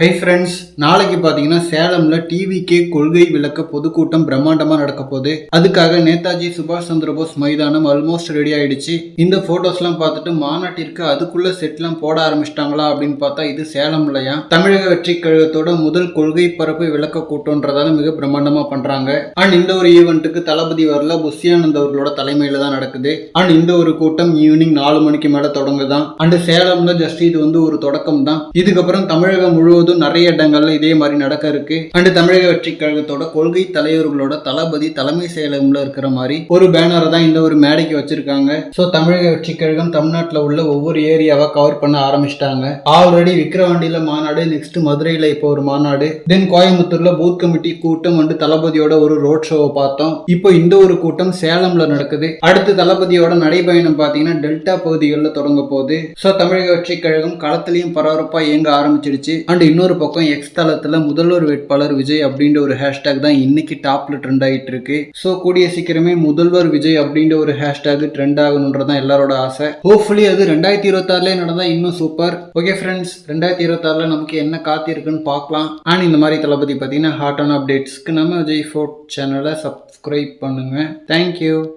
Hi friends நாளைக்கு பார்த்தீங்கன்னா சேலம்ல TVK கொள்கை விளக்க பொதுக்கூட்டம் பிரம்மாண்டமாக நடக்க போகுது. அதுக்காக நேதாஜி சுபாஷ் சந்திர போஸ் மைதானம் ஆல்மோஸ்ட் ரெடி ஆயிடுச்சு. இந்த போட்டோஸ்லாம் பார்த்துட்டு மாநாட்டிற்கு அதுக்குள்ள செட்லாம் போட ஆரம்பிச்சிட்டாங்களா அப்படின்னு பார்த்தா இது சேலம்லயா தமிழக வெற்றி கழகத்தோட முதல் கொள்கை பரப்பு விளக்க கூட்டம்ன்றதால மிக பிரம்மாண்டமாக பண்றாங்க. அண்ட் இந்த ஒரு ஈவெண்ட்டுக்கு தளபதி வரல புஷியானந்த் அவர்களோட தலைமையில தான் நடக்குது. அண்ட் இந்த ஒரு கூட்டம் ஈவினிங் நாலு மணிக்கு மேல தொடங்குதான். அண்ட் சேலம்ல ஜஸ்ட் இது வந்து ஒரு தொடக்கம் தான் இதுக்கப்புறம் தமிழகம் முழுவதும் நிறைய இடங்கள்ல இதே மாதிரி நடக்க இருக்கு. அண்ட் தமிழக வெற்றி கழகத்தோட கொள்கை தலைவர்களோட தளபதி தலைமை செயலகம்ல இருக்கிற மாதிரி ஒரு பேனரை தான் இந்த ஒரு மேடைக்கு வச்சிருக்காங்க. ஸோ தமிழக வெற்றி கழகம் தமிழ்நாட்டில் உள்ள ஒவ்வொரு ஏரியாவை கவர் பண்ண ஆரம்பிச்சிட்டாங்க. ஆல்ரெடி விக்கிரவாண்டியில மாநாடு நெக்ஸ்ட் மதுரையில இப்போ ஒரு மாநாடு தென் கோயம்புத்தூர்ல பூத் கமிட்டி கூட்டம் வந்து தளபதியோட ஒரு ரோட் ஷோவை பார்த்தோம். இப்போ இந்த ஒரு கூட்டம் சேலம்ல நடக்குது. அடுத்து தளபதியோட நடைபயணம் பார்த்தீங்கன்னா டெல்டா பகுதிகளில் தொடங்க போகுது. ஸோ தமிழக வெற்றி கழகம் களத்திலையும் பரபரப்பா இயங்க ஆரம்பிச்சிருச்சு அண்ட் இன்னொரு பக்கம் எக்ஸ் தளத்தில் முதல்வர் வேட்பாளர் விஜய் அப்படின்ற ஒரு ஹேஷ்டேக் தான் இன்னைக்கு டாப்ல ட்ரெண்ட் ஆகிட்டு இருக்கு ஸோ கூடிய சீக்கிரமே முதல்வர் விஜய் அப்படின்ற ஒரு ஹேஷ்டேக் ட்ரெண்ட் ஆகணுன்றதான் எல்லாரோட ஆசை. ஹோப்ஃபுல்லி அது ரெண்டாயிரத்தி இருபத்தாறுலேயே நடந்தால் இன்னும் சூப்பர் ஓகே ஃப்ரெண்ட்ஸ் ரெண்டாயிரத்தி இருபத்தாறுல நமக்கு என்ன காத்திருக்குன்னு பார்க்கலாம். அண்ட் இந்த மாதிரி தளபதி பார்த்தீங்கன்னா ஹாட்டான அப்டேட்ஸ்க்கு நம்ம விஜய் ஃபோர்ட் சேனலை சப்ஸ்கிரைப் பண்ணுங்க. Thank you